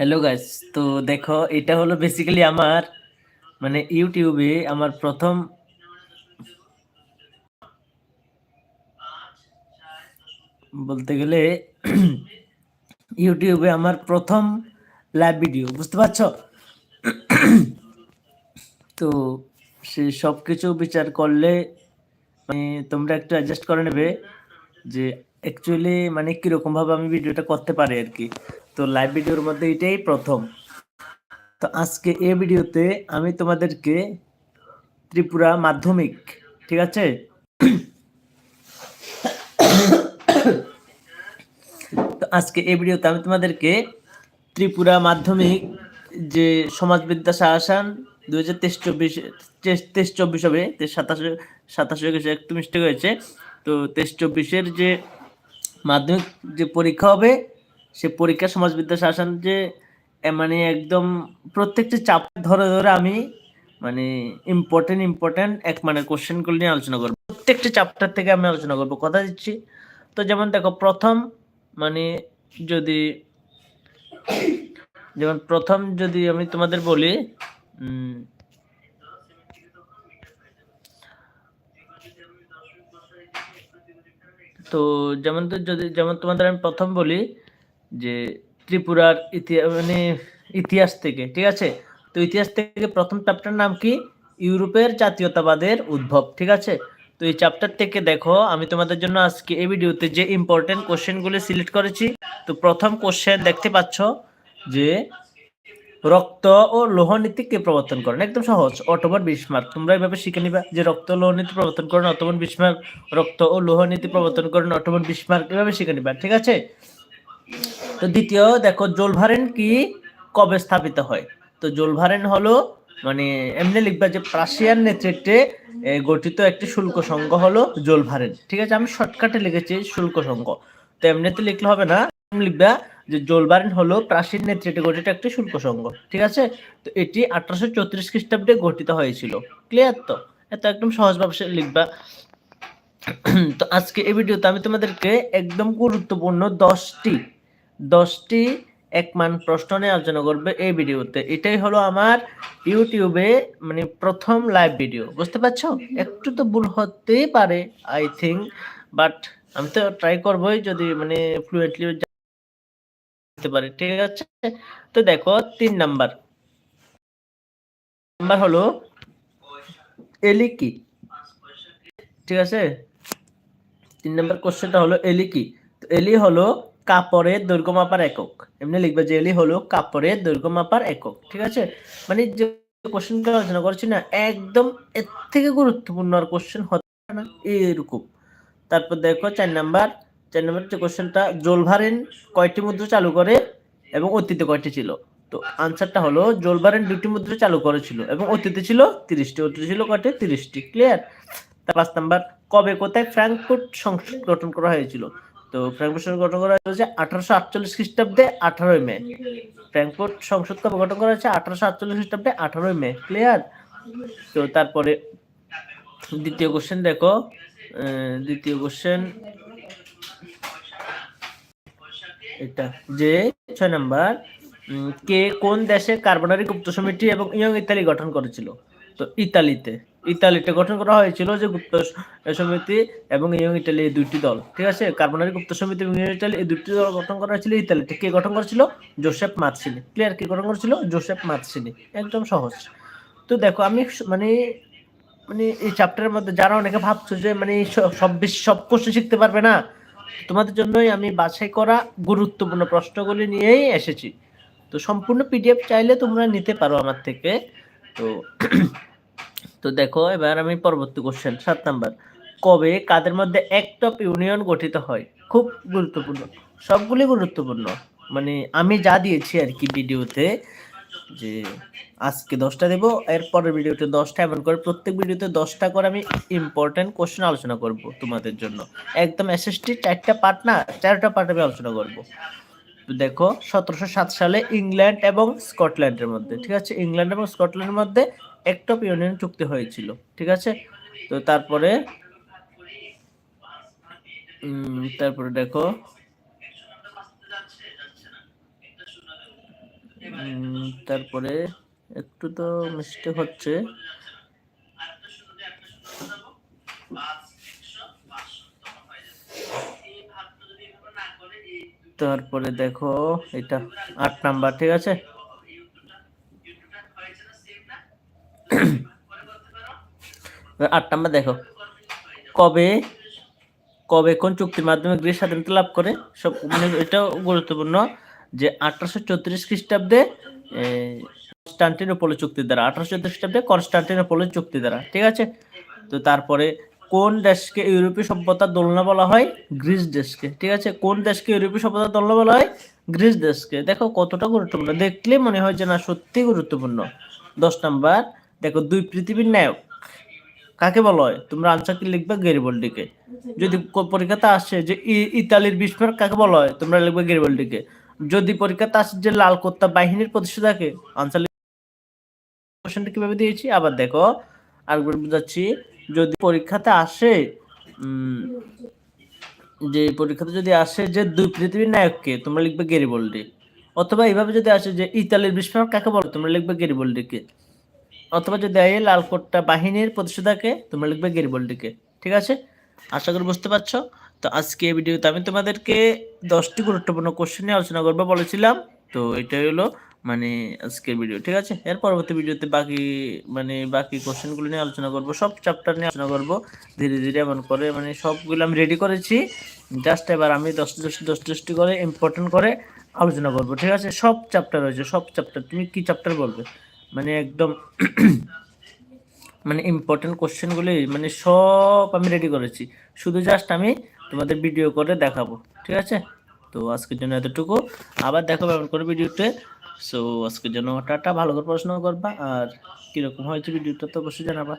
Hello guys তো দেখো, এটা হলো বেসিক্যালি আমার মানে ইউটিউবে আমার প্রথম বলতে গেলে ইউটিউবে আমার প্রথম লাইভ ভিডিও বুঝতে পারছ? তো সে সব কিছু বিচার করলে মানে তোমরা একটু অ্যাডজাস্ট করে নেবে যে অ্যাকচুয়ালি মানে কীরকমভাবে আমি ভিডিওটা করতে পারি আর কি। তো লাইভ ভিডিওর মধ্যে এটাই প্রথম। তো আজকে এই ভিডিওতে আমি তোমাদেরকে ত্রিপুরা মাধ্যমিক, ঠিক আছে? তো আজকে এই ভিডিওতে আমি তোমাদেরকে ত্রিপুরা মাধ্যমিক যে সমাজবিদ্যা শাসন দু হাজার তেইশ চব্বিশ তেইশ চব্বিশ হবে সাতাশে সাতাশে গেছে একটু মিস্টেক হয়েছে। তো তেইশ চব্বিশের যে মাধ্যমিক যে পরীক্ষা হবে সে পরীক্ষা সমাজবিদ্যা শাসন যে মানে একদম প্রত্যেকটি চাপ ধরে ধরে আমি মানে ইম্পর্টেন্ট ইম্পর্টেন্ট এক মানে কোশ্চেনগুলো নিয়ে আলোচনা করব। প্রত্যেকটি চ্যাপ্টার থেকে আমি আলোচনা করব, কথা দিচ্ছি। তো যেমন দেখো, প্রথম মানে যদি, যেমন প্রথম যদি আমি তোমাদের বলি তো যেমন তো যদি, যেমন তোমাদের আমি প্রথম বলি যে ত্রিপুরার ইতিহাস মানে ইতিহাস থেকে, ঠিক আছে? তো ইতিহাস থেকে প্রথম চ্যাপ্টার নাম কি? ইউরোপের জাতীয়তাবাদের উদ্ভব, ঠিক আছে? তো এই চ্যাপ্টার থেকে দেখো, আমি তোমাদের জন্য আজকে এই ভিডিওতে যে ইম্পর্টেন্ট কোশ্চেনগুলো সিলেক্ট করেছি, তো প্রথম কোশ্চেন দেখতে পাচ্ছ যে রক্ত ও লোহ নীতি কে প্রবর্তন করেন? একদম সহজ অটোমান বিস্মার্ক। তোমরা এইভাবে শিখে নিবা যে রক্ত ও লোহ নীতি প্রবর্তন করেন অটোমান বিস্মার্ক। রক্ত ও লোহ নীতি প্রবর্তন করেন অটোমান বিস্মার্ক, এভাবে শিখে নিবা, ঠিক আছে? তো দ্বিতীয়, দেখো জোলভারেন কি? কবে স্থাপিত হয়? তো জোলভারেন হলো মানে এমনি লিখবা যে প্রাশিয়ান নেতৃত্বে গঠিত একটি শুল্ক সংঘ হলো জোলভারেন। ঠিক আছে, আমি শর্টকাটে লিখেছি শুল্ক সংঘ। তো এমনিতে লিখলে হবে না লিখবা যে জোলবারেন হলো প্রাচীন নেতৃত্বে গঠিত একটি শুল্ক সংঘ। ঠিক আছে? তো এটি আঠারোশো চৌত্রিশ খ্রিস্টাব্দে গঠিত হয়েছিল। ক্লিয়ার তো? এত একদম সহজভাবে লিখবা। তো আজকে এই ভিডিওতে আমি তোমাদেরকে একদম গুরুত্বপূর্ণ দশটি দশটি এক মান প্রশ্ন নিয়ে আলোচনা করবে এই ভিডিওতে। এটাই হলো আমার ইউটিউবে মানে প্রথম লাইভ ভিডিও বুঝতে পারছ? একটু তো ভুল হতেই পারে আই থিঙ্ক বাট আমি তো ট্রাই করবোই যদি মানে ফ্লুয়েন্টলি ঠিক আছে? তো দেখো, তিন নাম্বার নাম্বার হলো এলি কি ঠিক আছে? তিন নাম্বার কোশ্চেনটা হলো এলি কি তো এলি হলো কাপড়ের দৈর্ঘ্য মাপার একক। এমনি লিখবে এলি হলো কাপড়ের দৈর্ঘ্য মাপার একক, ঠিক আছে? মানে যে কোশ্চেনটা আলোচনা করছি না, একদম এর থেকে গুরুত্বপূর্ণ আর কোশ্চেন হতে না, এরকম। তারপর দেখো চার নাম্বার চার নাম্বার যে কোশ্চেনটা জোলভারেন কয়টি মুদ্রা চালু করে এবং অতীতে কয়টি ছিল? তো আনসারটা হলো, জোলভারেন দুটি মুদ্রা চালু করেছিল এবং অতীতে ছিল তিরিশটি, অতীতে ছিল কয়টি? তিরিশটি ক্লিয়ার তার পাঁচ নাম্বার, কবে কোথায় ফ্র্যাঙ্কফুর্ট সংসদ গঠন করা হয়েছিল? তো ফ্র্যাঙ্কফুর্ট গঠন করা হয়েছে আঠারোশো আটচল্লিশ খ্রিস্টাব্দে আঠারোই মে। ফ্র্যাঙ্কফুর্ট সংসদ গঠন করা হয়েছে? আঠারোশো আটচল্লিশ খ্রিস্টাব্দে আঠারোই মে। ক্লিয়ার? তো তারপরে দ্বিতীয় কোশ্চেন দেখো। দ্বিতীয় কোশ্চেন এটা যে ছয় নাম্বার কে কোন দেশে কার্বনারি গুপ্ত সমিতি এবং ইয়ং ইতালি গঠন করেছিল? তো ইতালিতে। ইতালিতে গঠন করা হয়েছিল যে গুপ্ত সমিতি এবং ইয়ং ইতালি এই দুইটি দল। ঠিক আছে? কার্বনারি গুপ্ত সমিতি এবং ইয়ং ইতালি এই দুইটি দল গঠন করা হয়েছিল ইতালিতে। কে গঠন করেছিল? জোসেফ মাতসিনি ক্লিয়ার কে গঠন করেছিল? জোসেফ মাতসিনি একদম সহজ। তো দেখো, আমি মানে মানে এই চ্যাপ্টারের মধ্যে যারা অনেকে ভাবছ যে মানে সব- সব বেশি, সব কোশ্চেন শিখতে পারবে না, তোমাদের জন্যই আমি বাছাই করা গুরুত্বপূর্ণ প্রশ্নগুলি নিয়েই এসেছি। তো সম্পূর্ণ পিডিএফ চাইলে তোমরা নিতে পারো আমার থেকে। তো তো দেখো, এবার আমি পরবর্তী কোশ্চেন সাত নাম্বার। কবে কাদের মধ্যে অফ ইউনিয়ন গঠিত হয়? খুব গুরুত্বপূর্ণ। সবগুলি গুরুত্বপূর্ণ। মানে আমি যা দিয়েছি আর কি ভিডিওতে, যে আজকে দশটা দেবো, এর পরের ভিডিওতে দশটা, এমন করে প্রত্যেক ভিডিওতে দশটা করে আমি ইম্পর্টেন্ট কোশ্চেন আলোচনা করব তোমাদের জন্য। একদম এসএসটি চারটা পার্ট না, চারটা পার্ট আমি আলোচনা করব। দেখো, সতেরোশো সাত সালে ইংল্যান্ড এবং স্কটল্যান্ডের মধ্যে, ঠিক আছে? ইংল্যান্ড এবং স্কটল্যান্ডের মধ্যে অ্যাক্ট অফ ইউনিয়ন চুক্তি হয়েছিল, ঠিক আছে? তো তারপরে তারপরে দেখো তারপরে একটু তো মিস্টেক হচ্ছে। তারপরে দেখো, এটা আট নাম্বার, ঠিক আছে? আট নাম্বার দেখো। কবে? কবে কোন চুক্তির মাধ্যমে গ্রিস স্বাধীনতা লাভ করে? সব মানে এটাও গুরুত্বপূর্ণ যে আঠারোশো চৌত্রিশ খ্রিস্টাব্দে কনস্টান্টিনোপলের চুক্তি দ্বারা, আঠারোশো চৌত্রিশ খ্রিস্টাব্দে কনস্টান্টিনোপলের চুক্তি দ্বারা, ঠিক আছে? তো তারপরে কোন দেশকে ইউরোপীয় সভ্যতার দোলনা বলা হয়? গ্রিস দেশকে। ঠিক আছে? কোন দেশকে ইউরোপীয় সভ্যতার দোলনা বলা হয়? গ্রিস দেশকে। দেখো কতটা গুরুত্বপূর্ণ। দেখলে মনে হয় যে না সত্যি গুরুত্বপূর্ণ। দশ নাম্বার, দেখো দুই পৃথিবীর নায়ক। কাকে বলা হয়? তোমরা আনসার কি লিখবে? গেরিবল্ডিকে। যদি পরীক্ষাতে আসে যে ইতালির বিস্মার্ক কাকে বলা হয়? তোমরা লিখবে গেরিবল্ডিকে। যদি পরীক্ষাতে আসে যে লাল কোত্তা বাহিনীর প্রতিষ্ঠাতাকে আনসার কীভাবে দিয়েছি? আবার দেখো, আরেকবার বুঝাচ্ছি। যদি পরীক্ষাতে আসে যে পরীক্ষাতে যদি আসে যে দুই পৃথিবীর নায়ককে, তোমরা লিখবে গেরিবল্ডি। অথবা এইভাবে যদি আসে যে ইতালির বিস্মার্ক কাকে বলো, তোমরা লিখবে গেরিবল্ডিকে। অথবা যদি আয়ে লাল কোট্টা বাহিনীর প্রতিষ্ঠাতাকে, তোমরা লিখবে গেরিবল্ডিকে। ঠিক আছে? আশা করি বুঝতে পারছ? তো আজকে এই ভিডিওতে আমি তোমাদেরকে দশটি গুরুত্বপূর্ণ কোশ্চেন নিয়ে আলোচনা করব বলেছিলাম। তো এটাই হলো মানে আজকের ভিডিও ঠিক আছে? এর পরবর্তী ভিডিওতে বাকি মানে বাকি কোশ্চেনগুলো নিয়ে আলোচনা করব, সব চ্যাপ্টার নিয়ে আলোচনা করব, ধীরে ধীরে এমন করে মানে সবগুলো আমি রেডি করেছি জাস্ট এবার আমি দশ দশ দশ দশটি করে ইম্পর্টেন্ট করে আলোচনা করব, ঠিক আছে? সব চ্যাপ্টার রয়েছে, সব চ্যাপ্টার তুমি কি চ্যাপ্টার বলবে? মানে একদম মানে ইম্পর্টেন্ট কোশ্চেনগুলি মানে সব আমি রেডি করেছি, শুধু জাস্ট আমি তোমাদের ভিডিও করে দেখাবো, ঠিক আছে? তো আজকের জন্য এতটুকু, আবার দেখাবো এমন করে ভিডিওতে সো আজকের জন্য টাটা, ভালো করে পড়াশোনা করবা, আর কীরকম হয়েছে ভিডিওটা তো অবশ্যই জানাবা।